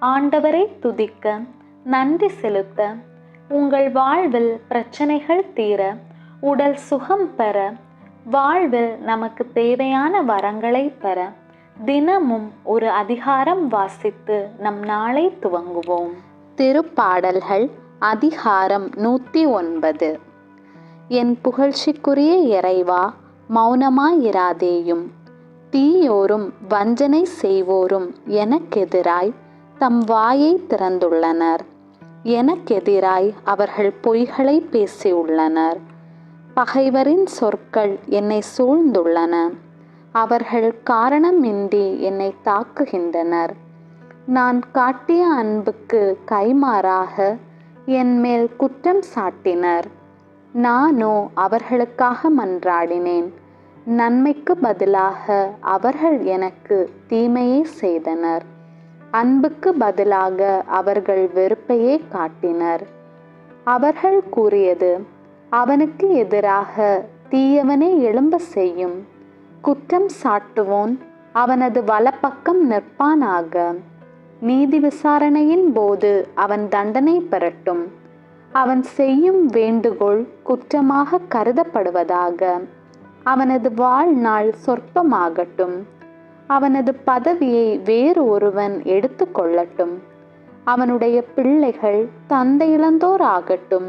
ஆண்டவரை துதிக்க நன்றி செலுத்த உங்கள் வாழ்வில் பிரச்சனைகள் தீர உடல் சுகம் பெற வாழ்வில் நமக்கு தேவையான வரங்களை பெற தினமும் ஒரு அதிகாரம் வாசித்து நம் நாளை துவங்குவோம். திருப்பாடல்கள் அதிகாரம் நூற்றி ஒன்பது. என் புகழ்ச்சிக்குரிய இறைவா மௌனமாயிராதேயும் தீயோரும் வஞ்சனை செய்வோரும் எனக்கெதிராய் தம் வாயை திறந்துள்ளனர். எனக்கெதிராய் அவர்கள் பொய்களை பேசியுள்ளனர். பகைவரின் சொற்கள் என்னை சூழ்ந்துள்ளன. அவர்கள் காரணமின்றி என்னை தாக்குகின்றனர். நான் காட்டிய அன்புக்கு கைமாறாக என் மேல் குற்றம் சாட்டினர். நானோ அவர்களுக்காக மன்றாடினேன். நன்மைக்கு பதிலாக அவர்கள் எனக்கு தீமையை செய்தனர். அன்புக்கு பதிலாக அவர்கள் வெறுப்பையே காட்டினர். அவர்கள் கூறியது அவனுக்கு எதிராக தீயவனே எழும்ப செய்யும். குற்றம் சாட்டுவோன். அவனது வலப்பக்கம் நிற்பானாக. நீதி விசாரணையின் போது அவன் தண்டனை பெறட்டும். அவன் செய்யும் வேண்டுகோள் குற்றமாக கருதப்படுவதாக. அவனது வாழ்நாள் சொற்பமாகட்டும். அவனது பதவியை வேறு ஒருவன் எடுத்து கொள்ளட்டும். அவனுடைய பிள்ளைகள் தந்தை இழந்தோர் ஆகட்டும்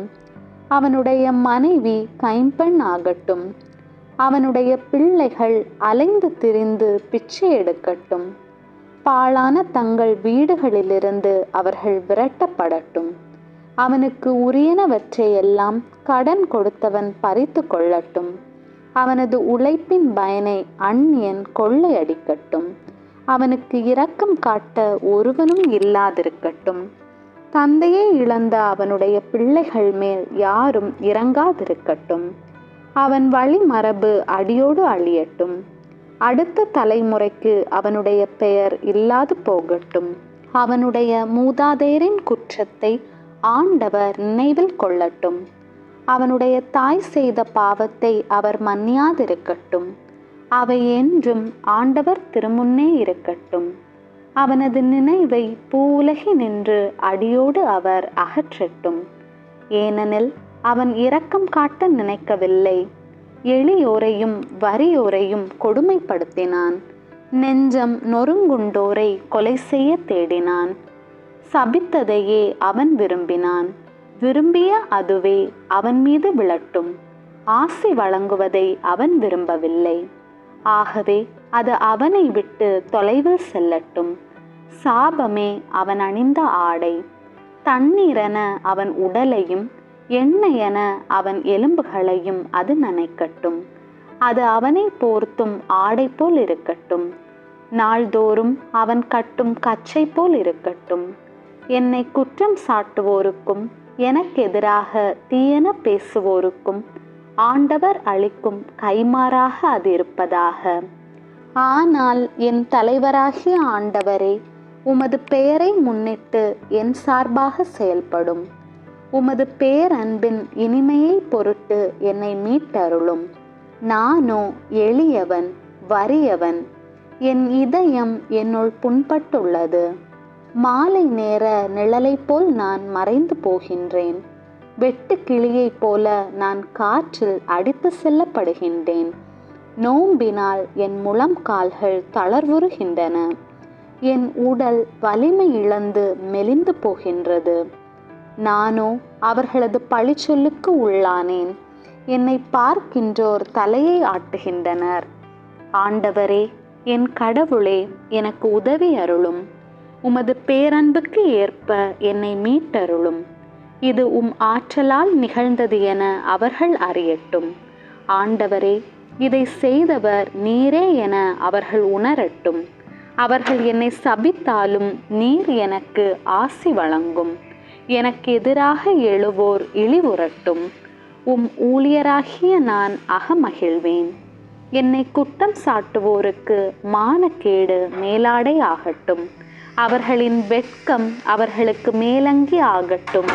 அவனுடைய மனைவி கைம்பெண் ஆகட்டும். அவனுடைய பிள்ளைகள் அலைந்து திரிந்து பிச்சை எடுக்கட்டும். பாழான தங்கள் வீடுகளிலிருந்து அவர்கள் விரட்டப்படட்டும். அவனுக்கு உரியனவற்றையெல்லாம் கடன் கொடுத்தவன் பறித்து கொள்ளட்டும். அவனது உழைப்பின் பயனை அந்நியன் கொள்ளையடிக்கட்டும். அவனுக்கு இரக்கம் காட்ட ஒருவனும் இல்லாதிருக்கட்டும். தந்தையை இழந்த அவனுடைய பிள்ளைகள் மேல் யாரும் இறங்காதிருக்கட்டும். அவன் வழிமரபு அடியோடு அழியட்டும். அடுத்த தலைமுறைக்கு அவனுடைய பெயர் இல்லாது போகட்டும். அவனுடைய மூதாதையரின் குற்றத்தை ஆண்டவர் நினைவில் கொள்ளட்டும். அவனுடைய தாய் செய்த பாவத்தை அவர் மன்னியாதிருக்கட்டும். அவை என்றும் ஆண்டவர் திருமுன்னே இருக்கட்டும். அவனது நினைவை பூவுலகி நின்று அடியோடு அவர் அகற்றட்டும். ஏனெனில் அவன் இரக்கம் காட்ட நினைக்கவில்லை. எளியோரையும் வறியோரையும் கொடுமைப்படுத்தினான். நெஞ்சம் நொறுங்குண்டோரை கொலை செய்ய தேடினான். சபித்ததையே அவன் விரும்பினான். விரும்பிய அதுவே அவன் மீது விழட்டும். ஆசி வழங்குவதை அவன் விரும்பவில்லை. ஆகவே அது அவனை விட்டு தொலைவில் செல்லட்டும். சாபமே அவன் அணிந்த ஆடை. தண்ணீரென அவன் உடலையும் எண்ணெயென அவன் எலும்புகளையும் அது நனைக்கட்டும். அது அவனை போர்த்தும் ஆடை போல் இருக்கட்டும். நாள்தோறும் அவன் கட்டும் கச்சை போல் இருக்கட்டும். என்னை குற்றம் சாட்டுவோருக்கும் எனக்கு எதிராக தீயன பேசுவோருக்கும் ஆண்டவர் அளிக்கும் கைமாறாக அது இருப்பதாக. ஆனால் என் தலைவராகிய ஆண்டவரே உமது பெயரை முன்னிட்டு என் சார்பாக செயல்படும். உமது பேரன்பின் இனிமையை பொருட்டு என்னை மீட்டருளும். நானோ எளியவன் வறியவன். என் இதயம் என்னுள் புண்பட்டுள்ளது. மாலை நேர நிழலை போல் நான் மறைந்து போகின்றேன். வெட்டு கிளியைப் போல நான் காற்றில் அடித்து செல்லப்படுகின்றேன். நோம்பினால் என் முழம் கால்கள் தளர்வுறுகின்றன. என் உடல் வலிமை இழந்து மெலிந்து போகின்றது. நானோ அவர்களது பழிச்சொல்லுக்கு உள்ளானேன். என்னை பார்க்கின்றோர் தலையை ஆட்டுகின்றனர். ஆண்டவரே என் கடவுளே எனக்கு உதவி அருளும். உமது பேரன்புக்கு ஏற்ப என்னை மீட்டருளும். இது உம் ஆற்றலால் நிகழ்ந்தது என அவர்கள் அறியட்டும். ஆண்டவரே இதை செய்தவர் நீரே என அவர்கள் உணரட்டும். அவர்கள் என்னை சபித்தாலும் நீர் எனக்கு ஆசி வழங்கும். எனக்கு எதிராக எழுவோர் இழிவுறட்டும். உம் ஊழியராகிய நான் அகமகிழ்வேன். என்னை குற்றம் சாட்டுவோருக்கு மானக்கேடு மேலாடை ஆகட்டும் அவர்களின் வெட்கம் அவர்களுக்கு மேலங்கி ஆகட்டும்.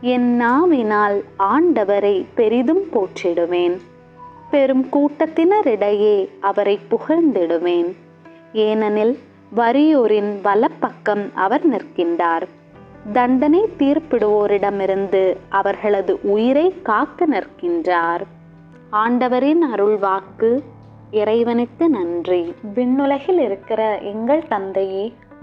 என் நாவினால் ஆண்டவரை பெரிதும் போற்றிடுவேன். பெரும் கூட்டத்தினரிடையே அவரை புகழ்ந்திடுவேன். ஏனெனில் வறியோரின் வலப்பக்கம் அவர் நிற்கின்றார். தண்டனை தீர்ப்பிடுவோரிடமிருந்து அவர்களது உயிரை காக்க நிற்கின்றார். ஆண்டவரின் அருள்வாக்கு இறைவனுக்கு நன்றி. விண்ணுலகில் இருக்கிற எங்கள் தந்தையே